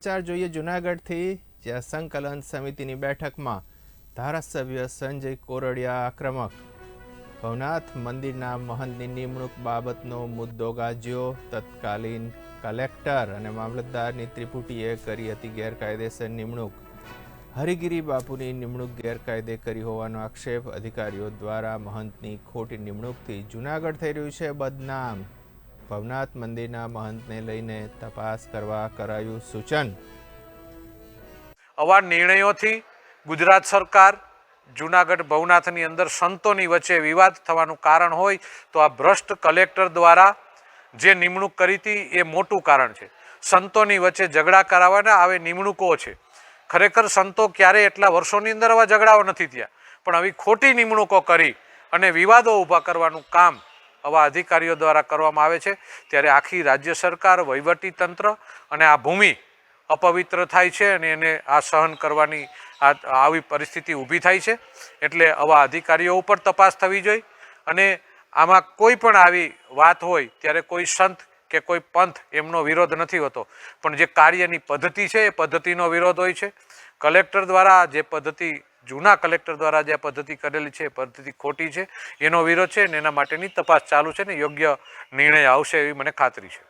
સમાચાર જોઈએ. જુનાગઢથી જ્યાં સંકલન સમિતિની બેઠકમાં ધારાસભ્ય સંજય કોરડિયા આક્રમક. ભવનાથ મંદિરના મહંતની નિમણૂક બાબતનો મુદ્દો ગાજ્યો. તત્કાલીન કલેક્ટર અને મામલતદારની ત્રિપુટીએ કરી હતી ગેરકાયદેસર નિમણૂક. હરિગીરી બાપુની નિમણૂક ગેરકાયદે કરી હોવાનો આક્ષેપ અધિકારીઓ દ્વારા મહંતની ખોટી નિમણૂકથી જુનાગઢ થઈ રહ્યું છે. બદનામ ભવનાથ મંદિરના મહંતને લઈને તપાસ કરવા કરાયું સૂચન. આવા નિર્ણયોથી ગુજરાત સરકાર જુનાગઢ ભવનાથની અંદર સંતોની વચ્ચે વિવાદ થવાનું કારણ હોય તો આ ભ્રષ્ટ કલેક્ટર દ્વારા જે નિમણૂક કરી હતી એ મોટું કારણ છે. સંતોની વચ્ચે ઝઘડા કરાવવાના આવે નિમણૂકો છે. ખરેખર સંતો ક્યારેય એટલા વર્ષોની અંદર આવા ઝઘડાઓ નથી થયા. પણ આવી ખોટી નિમણૂકો કરી અને વિવાદો ઊભા કરવાનું કામ આવા અધિકારીઓ દ્વારા કરવામાં આવે છે. ત્યારે આખી રાજ્ય સરકાર તંત્ર અને આ ભૂમિ અપવિત્ર થાય છે અને એને આ સહન કરવાની આવી પરિસ્થિતિ ઊભી થાય છે. એટલે આવા અધિકારીઓ ઉપર તપાસ થવી જોઈએ અને આમાં કોઈ પણ આવી વાત હોય ત્યારે કોઈ સંત કે કોઈ પંથ એમનો વિરોધ નથી હોતો. પણ જે કાર્યની પદ્ધતિ છે એ પદ્ધતિનો વિરોધ હોય છે. કલેક્ટર દ્વારા જે પદ્ધતિ જૂના કલેક્ટર દ્વારા જે પદ્ધતિ કરેલી છે, એ પદ્ધતિ ખોટી છે. એનો વિરોધ છે અને એના માટેની તપાસ ચાલુ છે ને યોગ્ય નિર્ણય આવશે એવી મને ખાતરી છે.